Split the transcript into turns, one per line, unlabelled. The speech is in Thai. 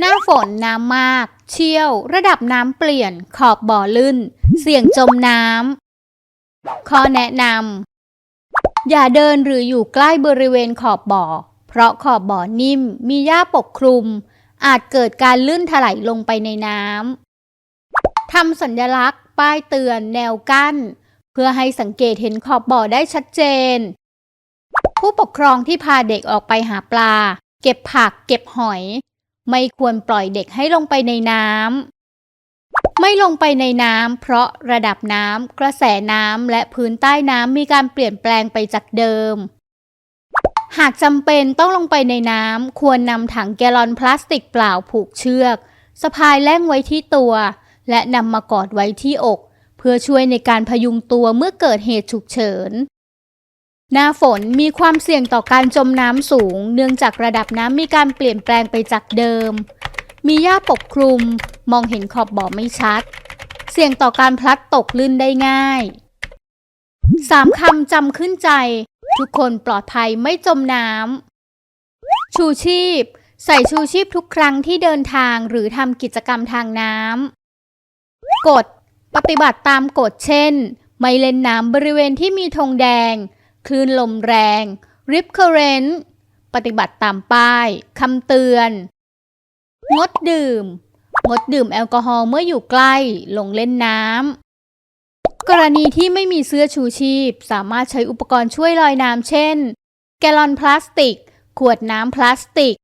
หน้าฝนน้ำมาก เชี่ยว ระดับน้ำเปลี่ยน ขอบบ่อลื่น เสี่ยงจมน้ำข้อแนะนำอย่าเดินหรืออยู่ใกล้บริเวณขอบบ่อ เพราะขอบบ่อนิ่ม มีหญ้าปกคลุม อาจเกิดการลื่นถลายลงไปในน้ำทำสัญลักษณ์ ป้ายเตือน แนวกั้น เพื่อให้สังเกตเห็นขอบบ่อได้ชัดเจน ผู้ปกครองที่พาเด็กออกไปหาปลา เก็บผัก เก็บหอย ไม่ควรปล่อยเด็กให้ลงไปในน้ำ ไม่ลงไปในน้ำเพราะระดับน้ำ กระแสน้ำ และพื้นใต้น้ำมีการเปลี่ยนแปลงไปจากเดิม หากจำเป็นต้องลงไปในน้ำ ควรนำถังแกลลอนพลาสติกเปล่าผูกเชือก สะพายแล่งไว้ที่ตัว และนำมากอดไว้ที่อก เพื่อช่วยในการพยุงตัวเมื่อเกิดเหตุฉุกเฉิน หน้าฝนมีความเสี่ยงต่อการจมน้ำสูง เนื่องจากระดับน้ำมีการเปลี่ยนแปลงไปจากเดิม มีหญ้าปกคลุม มองเห็นขอบบ่อไม่ชัด เสี่ยงต่อการพลัดตกลื่นได้ง่ายสามคำจำขึ้นใจ ทุกคนปลอดภัยไม่จมน้ำชูชีพ ใส่ชูชีพทุกครั้งที่เดินทางหรือทำกิจกรรมทางน้ำกฎปฏิบัติตามกฎเช่น ไม่เล่นน้ำบริเวณที่มีธงแดง คลื่นลมแรงริปเคเรนต์ปฏิบัติตามป้ายคำเตือน งดดื่ม งดดื่มแอลกอฮอล์เมื่ออยู่ใกล้ลงเล่นน้ำ กรณีที่ไม่มีเสื้อชูชีพ สามารถใช้อุปกรณ์ช่วยลอยน้ำเช่น แกลลอนพลาสติก ขวดน้ำพลาสติก